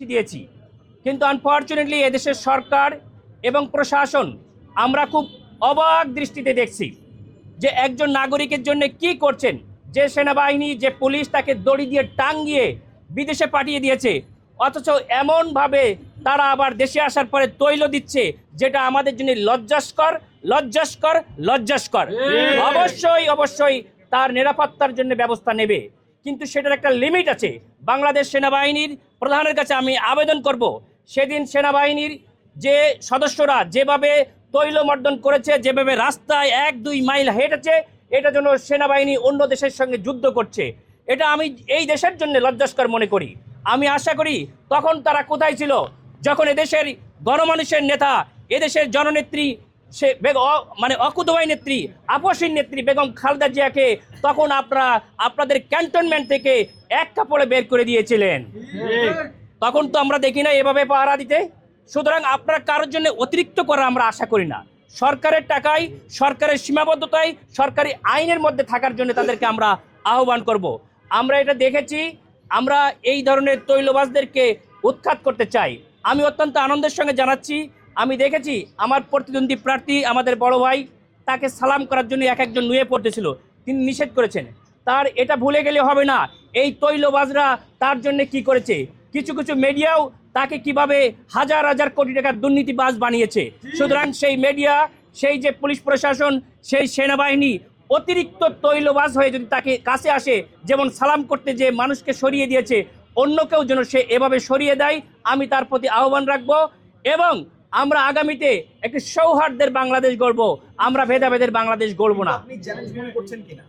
দিয়েছি। কিন্তু আনফর্চুনেটলি এদেশের সরকার এবং প্রশাসন আমরা খুব অবাক দৃষ্টিতে দেখছি যে একজন নাগরিকের জন্য কি করছেন যে সেনাবাহিনী যে পুলিশ তাকে দড়ি দিয়ে টাঙ্গিয়ে বিদেশে পাঠিয়ে দিয়েছে অথচ এমনভাবে তারা আবার দেশে আসার পরে তৈল দিচ্ছে যেটা আমাদের জন্য লজ্জাস্কর লজ্জাস্কর লজ্জাস্কর। অবশ্যই অবশ্যই তার নিরাপত্তার জন্য ব্যবস্থা নেবে। কিন্তু সেটার একটা লিমিট আছে। বাংলাদেশ সেনাবাহিনীর প্রধানের কাছে আমি আবেদন করব। সেদিন সেনাবাহিনীর যে সদস্যরা যেভাবে তৈলমর্দন করেছে, যেভাবে রাস্তায় এক দুই মাইল হেঁটেছে, এটা জন্য সেনাবাহিনী অন্য দেশের সঙ্গে যুদ্ধ করছে। এটা আমি এই দেশের জন্য লজ্জাস্কর মনে করি। আমি আশা করি তখন তারা কোথায় ছিল, যখন এদেশের গণমানুষের নেতা, এদেশের জননেত্রী সে বেগ মানে অকুতবাই নেত্রী আপসীর নেত্রী বেগম খালেদা জিয়াকে তখন আপনারা আপনাদের ক্যান্টনমেন্ট থেকে এক কাপড়ে বের করে দিয়েছিলেন। তখন তো আমরা দেখি না এভাবে পাহারা দিতে। সুতরাং আপনারা কারোর জন্য অতিরিক্ত করা আমরা আশা করি না। সরকারের টাকায়, সরকারের সীমাবদ্ধতায়, সরকারি আইনের মধ্যে থাকার জন্য তাদেরকে আমরা আহ্বান করব। আমরা এটা দেখেছি, আমরা এই ধরনের তৈলবাজদেরকে উৎখাত করতে চাই। আমি অত্যন্ত আনন্দের সঙ্গে জানাচ্ছি আমি দেখেছি আমার প্রতিদ্বন্দ্বী প্রার্থী আমাদের বড় ভাই তাকে সালাম করার জন্য এক একজন নুয়ে পড়তেছিল। তিনি নিষেধ করেছেন। তার এটা ভুলে গেলে হবে না। এই তৈলবাজরা তার জন্য কি করেছে? কিছু কিছু মিডিয়াও তাকে কীভাবে হাজার হাজার কোটি টাকার দুর্নীতিবাজ বানিয়েছে। সুতরাং সেই মিডিয়া সেই যে পুলিশ প্রশাসন সেই সেনাবাহিনী অতিরিক্ত তৈলবাজ হয়ে যদি তাকে কাছে আসে যেমন সালাম করতে যে মানুষকে সরিয়ে দিয়েছে অন্য কেউ যেন সে এভাবে সরিয়ে দেয় আমি তার প্রতি আহ্বান রাখব। এবং আমরা আগামীতে একটি সৌহার্দ্যের বাংলাদেশ গড়ব। আমরা ভেদাভেদের বাংলাদেশ গড়ব না। আপনি চ্যালেঞ্জ মনে করছেন